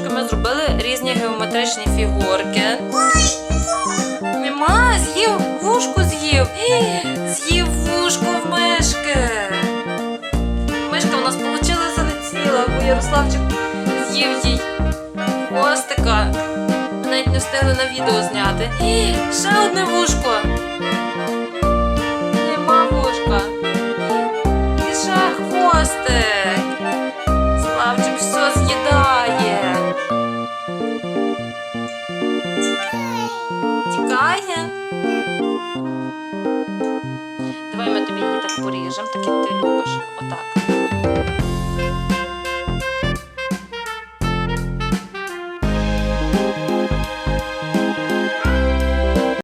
малюночки ми зробили різні геометричні фігурки. Нема, з'їв, вушку з'їв. З'їв вушку в мишки. Мишка в нас вийшла залетіла, бо Ярославчик з'їв їй хвостика. Ми навіть не встигли на відео зняти. Ще одне вушко. Тікає. Давай ми тобі її так поріжемо, так як ти любиш. Отак.